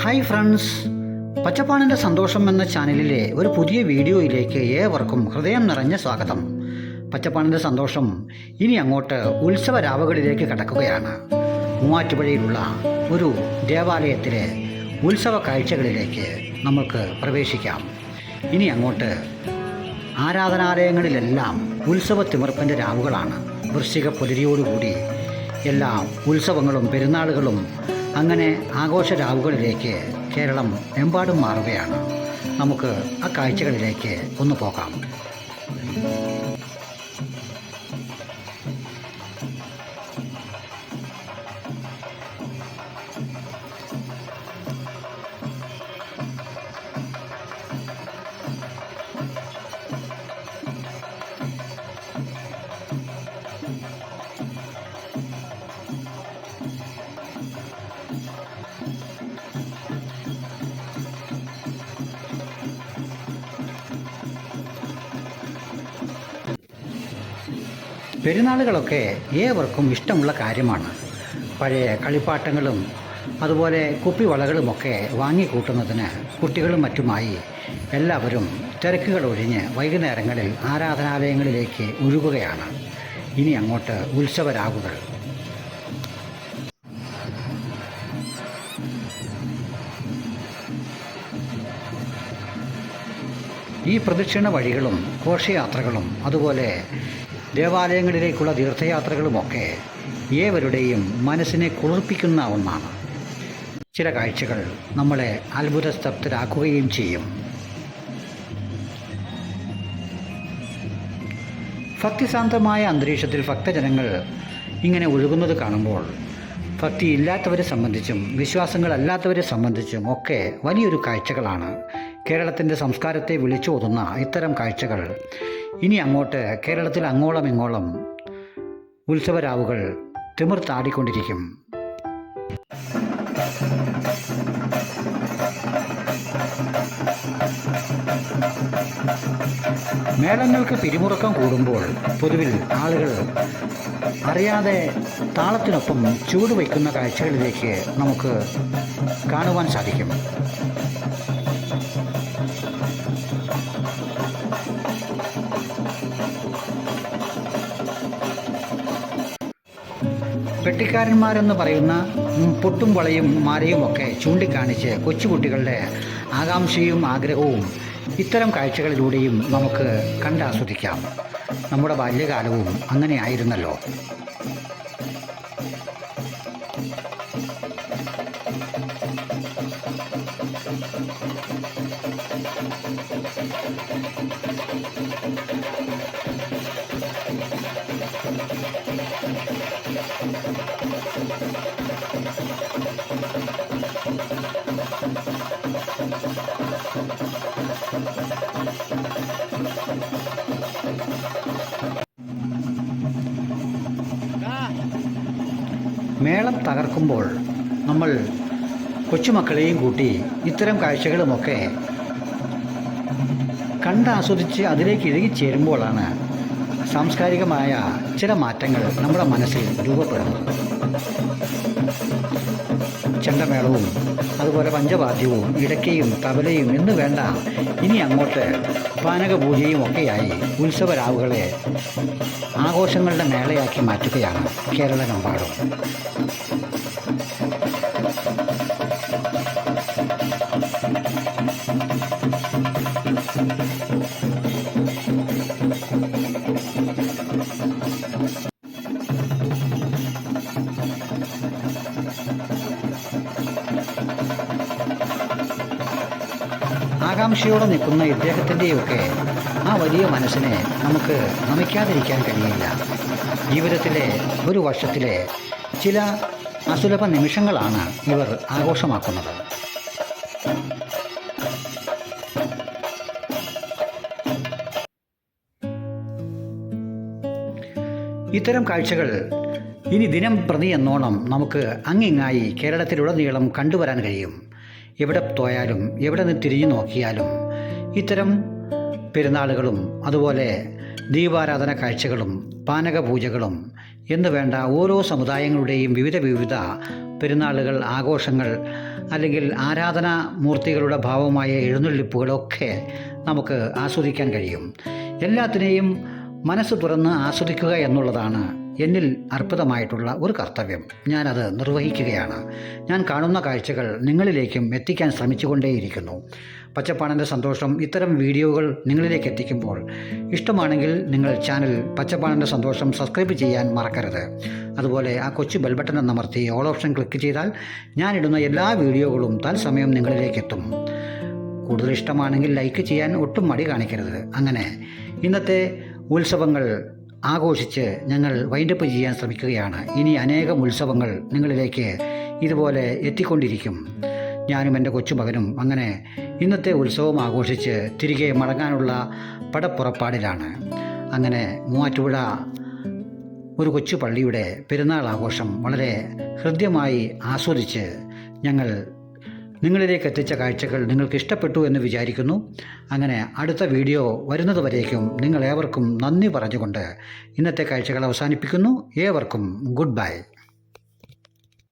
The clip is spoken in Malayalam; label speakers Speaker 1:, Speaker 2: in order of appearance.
Speaker 1: ഹായ് ഫ്രണ്ട്സ് പച്ചപ്പാണിന്റെ സന്തോഷം എന്ന ചാനലിലെ ഒരു പുതിയ വീഡിയോയിലേക്ക് ഏവർക്കും ഹൃദയം നിറഞ്ഞ സ്വാഗതം. പച്ചപ്പാണിന്റെ സന്തോഷം ഇനി അങ്ങോട്ട് ഉത്സവ രാവുകളിലേക്ക് കടക്കുകയാണ്. മൂവാറ്റുപുഴയിലുള്ള ഒരു ദേവാലയത്തിലെ ഉത്സവ കാഴ്ചകളിലേക്ക് നമുക്ക് പ്രവേശിക്കാം. ഇനി അങ്ങോട്ട് ആരാധനാലയങ്ങളിലെല്ലാം ഉത്സവ തിമിർപ്പിന്റെ രാവുകളാണ്. വൃശ്ചിക പുലരിയോടുകൂടി എല്ലാ ഉത്സവങ്ങളും പെരുന്നാളുകളും അങ്ങനെ ആഘോഷ രാവുകളിലേക്ക് കേരളം എമ്പാടും മാറുകയാണ്. നമുക്ക് ആ കാഴ്ചകളിലേക്ക് ഒന്ന് പോകാം. പെരുന്നാളുകളൊക്കെ ഏവർക്കും ഇഷ്ടമുള്ള കാര്യമാണ്. പഴയ കളിപ്പാട്ടങ്ങളും അതുപോലെ കുപ്പിവളകളുമൊക്കെ വാങ്ങിക്കൂട്ടുന്നതിന് കുട്ടികളും മറ്റുമായി എല്ലാവരും തിരക്കുകൾ ഒഴിഞ്ഞ് വൈകുന്നേരങ്ങളിൽ ആരാധനാലയങ്ങളിലേക്ക് ഒഴുകുകയാണ്. ഇനി അങ്ങോട്ട് ഉത്സവരാകുകൾ. ഈ പ്രദക്ഷിണ വഴികളും ഘോഷയാത്രകളും അതുപോലെ ദേവാലയങ്ങളിലേക്കുള്ള തീർത്ഥയാത്രകളുമൊക്കെ ഏവരുടെയും മനസ്സിനെ കുളിർപ്പിക്കുന്ന ഒന്നാണ്. ചില കാഴ്ചകൾ നമ്മളെ അത്ഭുതസ്തബ്ധരാക്കുകയും ചെയ്യും. ഭക്തിസാന്തമായ അന്തരീക്ഷത്തിൽ ഭക്തജനങ്ങൾ ഇങ്ങനെ ഒഴുകുന്നത് കാണുമ്പോൾ ഭക്തി ഇല്ലാത്തവരെ സംബന്ധിച്ചും വിശ്വാസങ്ങളല്ലാത്തവരെ സംബന്ധിച്ചും ഒക്കെ വലിയൊരു കാഴ്ചകളാണ് കേരളത്തിന്റെ സംസ്കാരത്തെ വിളിച്ചോതുന്ന ഇത്തരം കാഴ്ചകൾ. ഇനി അങ്ങോട്ട് കേരളത്തിൽ അങ്ങോളം ഇങ്ങോളം ഉത്സവരാവുകൾ തിമിർത്താടിക്കൊണ്ടിരിക്കും മേളങ്ങൾക്ക് പിരിമുറുക്കം കൂടുമ്പോൾ പൊതുവിൽ ആളുകൾ അറിയാതെ താളത്തിനൊപ്പം ചൂടുവയ്ക്കുന്ന കാഴ്ചകളിലേക്ക് നമുക്ക് കാണുവാൻ സാധിക്കും. പെട്ടിക്കാരന്മാരെന്ന് പറയുന്ന പൊട്ടും വളയും മാരയും ഒക്കെ ചൂണ്ടിക്കാണിച്ച് കൊച്ചുകുട്ടികളുടെ ആകാംക്ഷയും ആഗ്രഹവും ഇത്തരം കാഴ്ചകളിലൂടെയും നമുക്ക് കണ്ടാസ്വദിക്കാം നമ്മുടെ ബാല്യകാലവും അങ്ങനെ മേളം തകർക്കുമ്പോൾ നമ്മൾ കൊച്ചുമക്കളെയും കൂട്ടി ഇത്തരം കാഴ്ചകളുമൊക്കെ കണ്ടാസ്വദിച്ച് അതിലേക്ക് ഇഴുകി ചേരുമ്പോഴാണ് സാംസ്കാരികമായ ചില മാറ്റങ്ങൾ നമ്മുടെ മനസ്സിൽ രൂപപ്പെടുന്നത്. ചെണ്ടമേളവും അതുപോലെ പഞ്ചവാദ്യവും ഇടയ്ക്കയും തബലയും എന്ന് വേണ്ട ഇനി അങ്ങോട്ട് പാനകപൂജയും ഒക്കെയായി ഉത്സവരാവുകളെ ആഘോഷങ്ങളുടെ മേളയാക്കി മാറ്റുകയാണ് കേരളമെമ്പാടും. ആകാംക്ഷയോടെ നിൽക്കുന്ന ഇദ്ദേഹത്തിന്റെയൊക്കെ ആ വലിയ മനസ്സിനെ നമുക്ക് നമിക്കാതിരിക്കാൻ കഴിയില്ല. ജീവിതത്തിലെ ഒരു വർഷത്തിലെ ചില അസുലഭ നിമിഷങ്ങളാണ് ഇവർ ആഘോഷമാക്കുന്നത്. ഇത്തരം കാഴ്ചകൾ ഇനി ദിനം പ്രതി എന്നോണം നമുക്ക് അങ്ങിങ്ങായി കേരളത്തിലുടനീളം കണ്ടുവരാൻ കഴിയും. എവിടെ പോയാലും എവിടെ നിന്ന് തിരിഞ്ഞു നോക്കിയാലും ഇത്തരം പെരുന്നാളുകളും അതുപോലെ ദീപാരാധന കാഴ്ചകളും പാനക പൂജകളും എന്ന് വേണ്ട ഓരോ സമുദായങ്ങളുടെയും വിവിധ വിവിധ പെരുന്നാളുകൾ ആഘോഷങ്ങൾ അല്ലെങ്കിൽ ആരാധനാ മൂർത്തികളുടെ ഭാവമായ എഴുന്നള്ളിപ്പുകളൊക്കെ നമുക്ക് ആസ്വദിക്കാൻ കഴിയും. എല്ലാത്തിനെയും മനസ്സ് തുറന്ന് ആസ്വദിക്കുക എന്നുള്ളതാണ് എന്നിൽ അർപ്പിതമായിട്ടുള്ള ഒരു കർത്തവ്യം. ഞാനത് നിർവഹിക്കുകയാണ്. ഞാൻ കാണുന്ന കാഴ്ചകൾ നിങ്ങളിലേക്കും എത്തിക്കാൻ ശ്രമിച്ചുകൊണ്ടേയിരിക്കുന്നു. പച്ചപ്പാണന്റെ സന്തോഷം ഇത്തരം വീഡിയോകൾ നിങ്ങളിലേക്ക് എത്തിക്കുമ്പോൾ ഇഷ്ടമാണെങ്കിൽ നിങ്ങൾ ചാനൽ പച്ചപ്പാണന്റെ സന്തോഷം സബ്സ്ക്രൈബ് ചെയ്യാൻ മറക്കരുത്. അതുപോലെ ആ കൊച്ചു ബെൽ ബട്ടൺ എന്നമർത്തി ഓൾ ഓപ്ഷൻ ക്ലിക്ക് ചെയ്താൽ ഞാനിടുന്ന എല്ലാ വീഡിയോകളും തൽസമയം നിങ്ങളിലേക്ക് എത്തും കൂടുതൽ ഇഷ്ടമാണെങ്കിൽ ലൈക്ക് ചെയ്യാൻ ഒട്ടും മടി കാണിക്കരുത്. അങ്ങനെ ഇന്നത്തെ ഉത്സവങ്ങൾ ആഘോഷിച്ച് ഞങ്ങൾ വൈൻഡപ്പ് ചെയ്യാൻ ശ്രമിക്കുകയാണ്. ഇനി അനേകം ഉത്സവങ്ങൾ നിങ്ങളിലേക്ക് ഇതുപോലെ എത്തിക്കൊണ്ടിരിക്കും. ഞാനും എന്റെ കൊച്ചുമകനും അങ്ങനെ ഇന്നത്തെ ഉത്സവം ആഘോഷിച്ച് തിരികെ മടങ്ങാനുള്ള പടപ്പുറപ്പാടിലാണ്. അങ്ങനെ മൂവാറ്റുപുഴ ഒരു കൊച്ചു പള്ളിയുടെ പെരുന്നാൾ ആഘോഷം വളരെ ഹൃദ്യമായി ആസ്വദിച്ച് ഞങ്ങൾ നിങ്ങളിലേക്ക് എത്തിച്ച കാഴ്ചകൾ നിങ്ങൾക്ക് ഇഷ്ടപ്പെട്ടു എന്ന് വിചാരിക്കുന്നു. അങ്ങനെ അടുത്ത വീഡിയോ വരുന്നതുവരേക്കും നിങ്ങളേവർക്കും നന്ദി പറഞ്ഞുകൊണ്ട് ഇന്നത്തെ കാഴ്ചകൾ അവസാനിപ്പിക്കുന്നു. ഏവർക്കും ഗുഡ് ബൈ.